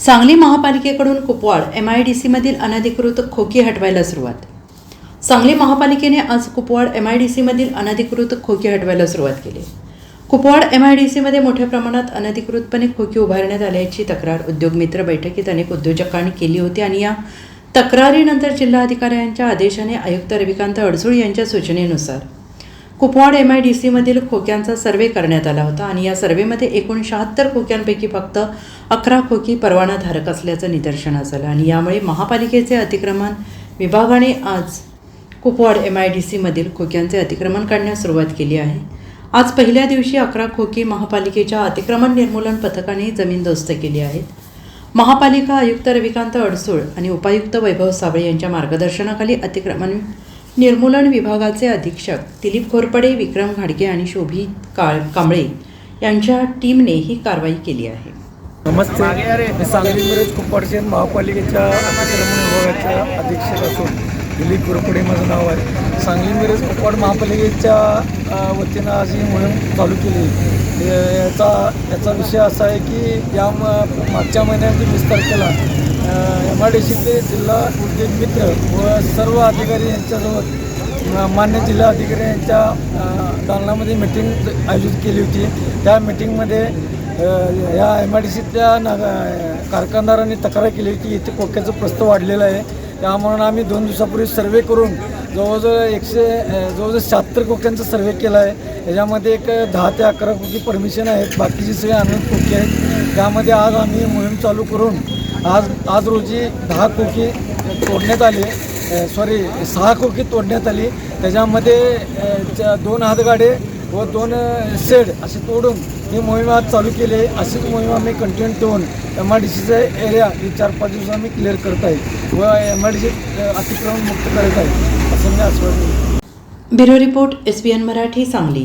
सांगली महापालिकेकडून Kupwad M I D सीमधील अनधिकृत खोकी हटवायला सुरुवात. सांगली महापालिकेने आज कुपवाड एम आय डी सीमधील अनधिकृत खोकी हटवायला सुरुवात केली. कुपवाड एम आय डी सीमध्ये मोठ्या प्रमाणात अनधिकृतपणे खोकी उभारण्यात आल्याची तक्रार उद्योगमित्र बैठकीत अनेक उद्योजकांनी केली होती आणि या तक्रारीनंतर जिल्हाधिकाऱ्यांच्या आदेशाने आयुक्त रविकांत अडसूळ यांच्या सूचनेनुसार कुपवाड एम आय डी सीमधील खोक्यांचा सर्वे करण्यात आला होता आणि या सर्वेमध्ये एकूण शहात्तर खोक्यांपैकी फक्त अकरा खोकी परवानाधारक असल्याचं निदर्शनास आलं. आणि यामुळे महापालिकेचे अतिक्रमण विभागाने आज कुपवाड एम आय डी सीमधील खोक्यांचे अतिक्रमण करण्यास सुरुवात केली आहे. आज पहिल्या दिवशी अकरा खोकी महापालिकेच्या अतिक्रमण निर्मूलन पथकाने जमीनदोस्त केली आहेत महापालिका आयुक्त रविकांत अडसूळ आणि उपायुक्त वैभव साबळे यांच्या मार्गदर्शनाखाली अतिक्रमण निर्मूलन विभागाचे अधीक्षक दिलीप घोरपडे विक्रम घाडगे आणि शोभी काळ कांबळे यांच्या टीमने ही कारवाई केली आहे. नमस्ते. मी सांगली मिरज महापालिकेच्या अतिक्रमण विभागाच्या अधीक्षक असून दिलीप गुरपडे माझं नाव आहे. सांगली मिरज कुप्पाड महापालिकेच्या वतीनं आज ही मोहीम चालू केली. याचा याचा विषय असा आहे की या मागच्या महिन्यात वीस तारखेला एम आय डी सीचे जिल्हा उद्योग मित्र व सर्व अधिकारी यांच्याजवळ मान्य जिल्हा अधिकारी यांच्या दालनामध्ये मिटिंग आयोजित केली होती. त्या मिटिंगमध्ये या एम आय डी सीतल्या नगा कारखानदारांनी तक्रार केली की इथे कोक्याचं प्रस्त वाढलेलं आहे. त्यामुळे आम्ही दोन दिवसापूर्वी सर्वे करून जवळजवळ एकशे जवळजवळ शहात्तर कोक्यांचा सर्वे केला आहे याच्यामध्ये एक दहा ते अकरा कोकी परमिशन आहेत. बाकीचे सगळे अनेक कोकी आहेत. त्यामध्ये आज आम्ही मोहीम चालू करून आज आज रोजी दहा कोकी तोडण्यात आले. सॉरी सहा कोकी तोडण्यात आली. त्याच्यामध्ये दोन हातगाडे व दोन शेड असे तोडून ही मोहीम आज चालू केली आहे. अशीच मोहीम आम्ही कंटिन्यू ठेवून एम आय डी सीचा एरिया ही चार पाच दिवस आम्ही क्लिअर करत आहे. व एम अतिक्रमण मुक्त करत आहे असं मी आश्वासन bureau report S N Marathi Sangli.